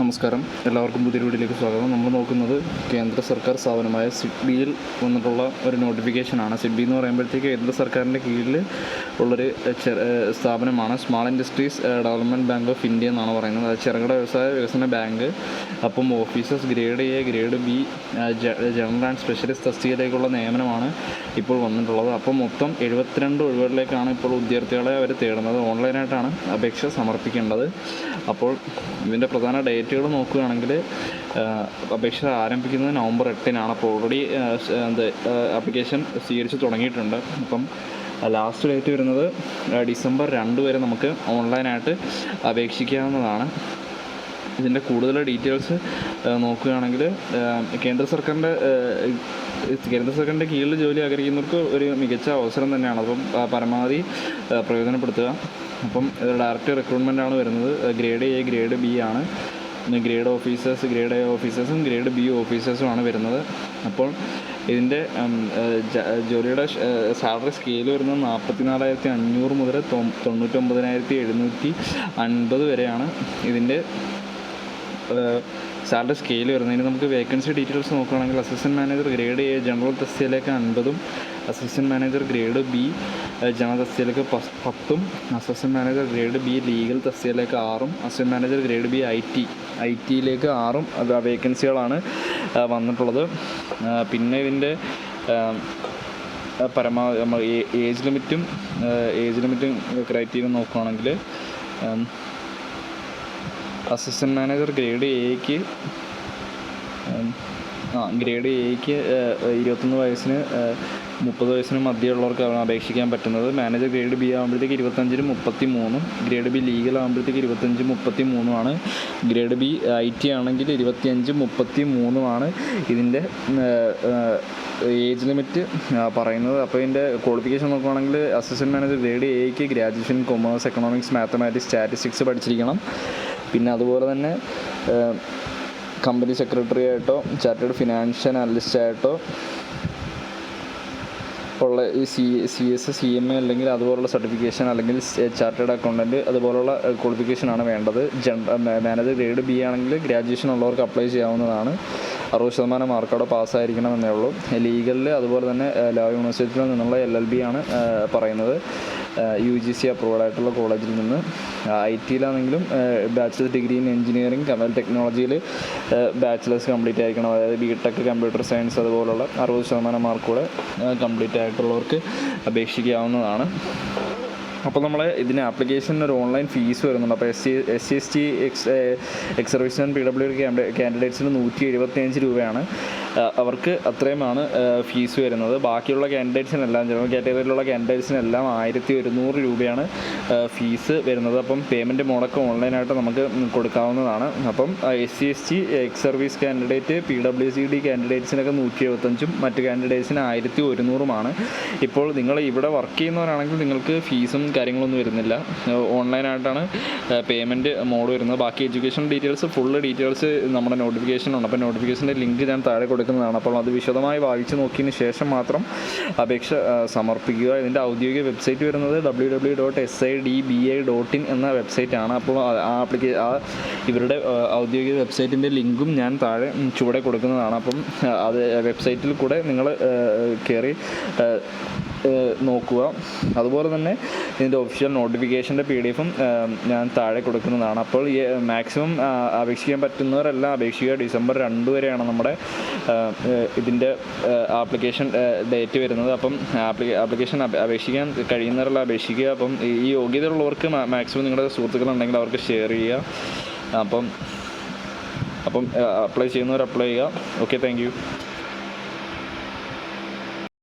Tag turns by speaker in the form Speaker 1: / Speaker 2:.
Speaker 1: നമസ്കാരം. എല്ലാവർക്കും പുതിയ വീഡിയോയിലേക്ക് സ്വാഗതം. നമ്മൾ നോക്കുന്നത് കേന്ദ്ര സർക്കാർ സ്ഥാപനമായ സിഡ്ബിയിൽ വന്നിട്ടുള്ള ഒരു നോട്ടിഫിക്കേഷനാണ് സിഡ്ബി എന്ന് പറയുമ്പോഴത്തേക്ക് കേന്ദ്ര സർക്കാരിന്റെ കീഴിൽ ഉള്ളൊരു സ്ഥാപനമാണ് small industries development bank of India എന്നാണ് പറയുന്നത്. അത് ചെറുകിട വ്യവസായ വികസന ബാങ്ക്. അപ്പം officers grade A grade B general and specialist തസ്തികയിലേക്കുള്ള നിയമനമാണ് ഇപ്പോൾ വന്നിട്ടുള്ളത്. അപ്പം മൊത്തം എഴുപത്തിരണ്ട് ഒഴിവുകളിലേക്കാണ് ഇപ്പോൾ ഉദ്യോഗാർത്ഥികളെ അവർ തേടുന്നത്. ഓൺലൈനായിട്ടാണ് അപേക്ഷ സമർപ്പിക്കേണ്ടത്. അപ്പോൾ ഇതിന്റെ പ്രധാന ഡേറ്റുകൾ നോക്കുകയാണെങ്കിൽ അപേക്ഷ ആരംഭിക്കുന്നത് നവംബർ എട്ടിനാണ്. അപ്പോൾ ഓൾറെഡി എന്ത് ആപ്ലിക്കേഷൻ സ്വീകരിച്ച് തുടങ്ങിയിട്ടുണ്ട്. അപ്പം ലാസ്റ്റ് ഡേറ്റ് വരുന്നത് ഡിസംബർ രണ്ട് വരെ നമുക്ക് ഓൺലൈനായിട്ട് അപേക്ഷിക്കാവുന്നതാണ്. ഇതിന്റെ കൂടുതൽ ഡീറ്റെയിൽസ് നോക്കുകയാണെങ്കിൽ കേന്ദ്ര സർക്കാരിന്റെ കേന്ദ്ര സർക്കാരിന്റെ കീഴിൽ ജോലി ആഗ്രഹിക്കുന്നവർക്ക് ഒരു മികച്ച അവസരം തന്നെയാണ്. അപ്പം പരമാവധി പ്രയോജനപ്പെടുത്തുക. അപ്പം ഡയറക്റ്റ് റിക്രൂട്ട്മെന്റ് ആണ് വരുന്നത്. ഗ്രേഡ് എ ഗ്രേഡ് ബി ആണ്. ഗ്രേഡ് ഓഫീസേഴ്സ് ഗ്രേഡ് എ ഓഫീസേഴ്സും ഗ്രേഡ് ബി ഓഫീസേഴ്സും ആണ് വരുന്നത്. അപ്പോൾ ഇതിന്റെ ജോലിയുടെ സാലറി സ്കെയിൽ വരുന്നത് നാൽപ്പത്തി നാലായിരത്തി അഞ്ഞൂറ് മുതൽ തൊണ്ണൂറ്റൊമ്പതിനായിരത്തി എഴുന്നൂറ്റി അൻപത് വരെയാണ്. ഇതിന്റെ സാലറി സ്കെയിൽ വരുന്നതിന് നമുക്ക് വേക്കൻസി ഡീറ്റെയിൽസ് നോക്കുകയാണെങ്കിൽ assistant manager grade A general തസ്തിയിലേക്ക് അൻപതും assistant manager grade B general തസ്തിയിലേക്ക് പത്തും assistant manager grade B legal തസ്തിയിലേക്ക് ആറും assistant manager grade B I T I ടിയിലേക്ക് ആറും വേക്കൻസികളാണ് വന്നിട്ടുള്ളത്. പിന്നെ ഇതിന്റെ പരമാവധി നമ്മൾ ഏജ് ലിമിറ്റും ഏജ് ലിമിറ്റും ക്രൈറ്റീരിയ നോക്കുകയാണെങ്കിൽ അസിസ്റ്റന്റ് മാനേജർ ഗ്രേഡ് എക്ക് ആ ഗ്രേഡ് എക്ക് ഇരുപത്തൊന്ന് വയസ്സിന് മുപ്പത് വയസ്സിന് മധ്യമുള്ളവർക്കാണ് അപേക്ഷിക്കാൻ പറ്റുന്നത്. മാനേജർ ഗ്രേഡ് ബി ആകുമ്പോഴത്തേക്ക് ഇരുപത്തഞ്ചിനും മുപ്പത്തി മൂന്നും ഗ്രേഡ് ബി ലീഗൽ ആകുമ്പോഴത്തേക്ക് ഇരുപത്തഞ്ചും മുപ്പത്തി മൂന്നുമാണ് ഗ്രേഡ് ബി ഐ ടി ആണെങ്കിൽ ഇരുപത്തിയഞ്ചും മുപ്പത്തി മൂന്നുമാണ് ഇതിന്റെ ഏജ് ലിമിറ്റ് പറയുന്നത്. അപ്പോൾ ഇതിന്റെ ക്വാളിഫിക്കേഷൻ നോക്കുകയാണെങ്കിൽ അസിസ്റ്റന്റ് മാനേജർ ഗ്രേഡ് എക്ക് graduation commerce economics mathematics statistics പഠിച്ചിരിക്കണം. പിന്നെ അതുപോലെ തന്നെ കമ്പനി സെക്രട്ടറി ആയിട്ടോ ചാർട്ടേഡ് ഫിനാൻഷ്യൽ അനലിസ്റ്റ് ആയിട്ടോ ഉള്ള ഈ C C S C M A അല്ലെങ്കിൽ അതുപോലുള്ള സർട്ടിഫിക്കേഷൻ അല്ലെങ്കിൽ ചാർട്ടേഡ് അക്കൗണ്ടന്റ് അതുപോലുള്ള ക്വാളിഫിക്കേഷനാണ് വേണ്ടത്. ജനറൽ മാനേജർ ഗ്രേഡ് ബി ആണെങ്കിൽ ഗ്രാജുവേഷൻ ഉള്ളവർക്ക് അപ്ലൈ ചെയ്യാവുന്നതാണ്. അറുപത് ശതമാനം മാർക്കോടെ പാസ്സായിരിക്കണം എന്നേ ഉള്ളൂ. ലീഗലിൽ അതുപോലെ തന്നെ ലോ യൂണിവേഴ്സിറ്റിയിൽ നിന്നുള്ള എൽ എൽ ബി ആണ് പറയുന്നത്. യു ജി സി അപ്രൂവഡ് ആയിട്ടുള്ള കോളേജിൽ നിന്ന് ഐ ടിയിലാണെങ്കിലും ബാച്ചിലേഴ്സ് ഡിഗ്രി ഇൻ എഞ്ചിനീയറിംഗ് കമൽ ടെക്നോളജിയിൽ ബാച്ചിലേഴ്സ് കംപ്ലീറ്റ് ആയിരിക്കണം. അതായത് ബി ടെക് കമ്പ്യൂട്ടർ സയൻസ് അതുപോലുള്ള അറുപത് ശതമാനം മാർക്കോടെ കംപ്ലീറ്റ് ആയിട്ടുള്ളവർക്ക് അപേക്ഷിക്കാവുന്നതാണ്. അപ്പോൾ നമ്മൾ ഇതിന് ആപ്ലിക്കേഷന് ഒരു ഓൺലൈൻ ഫീസ് വരുന്നുണ്ട്. അപ്പോൾ S C S C S T X X P W കാൻഡിഡേറ്റ്സിന് നൂറ്റി എഴുപത്തിയഞ്ച് രൂപയാണ്. ആ, അവർക്ക് അത്രയുമാണ് ഫീസ് വരുന്നത്. ബാക്കിയുള്ള കാൻഡിഡേറ്റ്സിനെല്ലാം ജനറൽ കാറ്റഗറിയിലുള്ള കാൻഡിഡേറ്റ്സിനെല്ലാം ആയിരത്തി ഒരുന്നൂറ് രൂപയാണ് ഫീസ് വരുന്നത്. അപ്പം പേയ്മെന്റ് മുടക്കം ഓൺലൈനായിട്ട് നമുക്ക് കൊടുക്കാവുന്നതാണ്. അപ്പം S C S T X service candidate P W C D കാൻഡിഡേറ്റ്സിനൊക്കെ നൂറ്റി എഴുപത്തഞ്ചും മറ്റ് കാൻഡിഡേറ്റ്സിന് ആയിരത്തി ഒരുന്നൂറുമാണ് ഇപ്പോൾ നിങ്ങൾ ഇവിടെ വർക്ക് ചെയ്യുന്നവരാണെങ്കിൽ നിങ്ങൾക്ക് ഫീസും കാര്യങ്ങളൊന്നും വരുന്നില്ല. ഓൺലൈനായിട്ടാണ് പേയ്മെന്റ് മോഡ് വരുന്നത്. ബാക്കി എഡ്യൂക്കേഷൻ ഡീറ്റെയിൽസ് ഫുൾ ഡീറ്റെയിൽസ് നമ്മുടെ നോട്ടിഫിക്കേഷനുണ്ട് അപ്പോൾ നോട്ടിഫിക്കേഷന്റെ ലിങ്ക് ഞാൻ താഴെ കൊടുക്കുന്നതാണ് അപ്പോൾ അത് വിശദമായി വായിച്ചു നോക്കിയതിന് ശേഷം മാത്രം അപേക്ഷ സമർപ്പിക്കുക. ഇതിന്റെ ഔദ്യോഗിക വെബ്സൈറ്റ് വരുന്നത് W W dot S I D B I dot in എന്ന വെബ്സൈറ്റാണ്. അപ്പോൾ ആ ആപ്ലിക്കേ ആ ഇവരുടെ ഔദ്യോഗിക വെബ്സൈറ്റിന്റെ ലിങ്കും ഞാൻ താഴെ ചുവടെ കൊടുക്കുന്നതാണ്. അപ്പം അത് വെബ്സൈറ്റിൽ കൂടെ നിങ്ങൾ കയറി നോക്കുക. അതുപോലെ തന്നെ ഇതിന്റെ ഒഫീഷ്യൽ നോട്ടിഫിക്കേഷന്റെ പി ഡി എഫും ഞാൻ താഴെ കൊടുക്കുന്നതാണ്. അപ്പോൾ ഈ മാക്സിമം അപേക്ഷിക്കാൻ പറ്റുന്നവരെല്ലാം അപേക്ഷിക്കുക. ഡിസംബർ രണ്ട് വരെയാണ് നമ്മുടെ ഇതിന്റെ ആപ്ലിക്കേഷൻ ഡേറ്റ് വരുന്നത്. അപ്പം ആപ്ലി ആപ്ലിക്കേഷൻ അപേക്ഷിക്കാൻ കഴിയുന്നവരെല്ലാം അപേക്ഷിക്കുക. അപ്പം ഈ- യോഗ്യതയുള്ളവർക്ക് മാക്സിമം നിങ്ങളുടെ സുഹൃത്തുക്കളുണ്ടെങ്കിൽ അവർക്ക് ഷെയർ ചെയ്യുക. അപ്പം അപ്പം അപ്ലൈ ചെയ്യുന്നവർ അപ്ലൈ ചെയ്യുക. Okay thank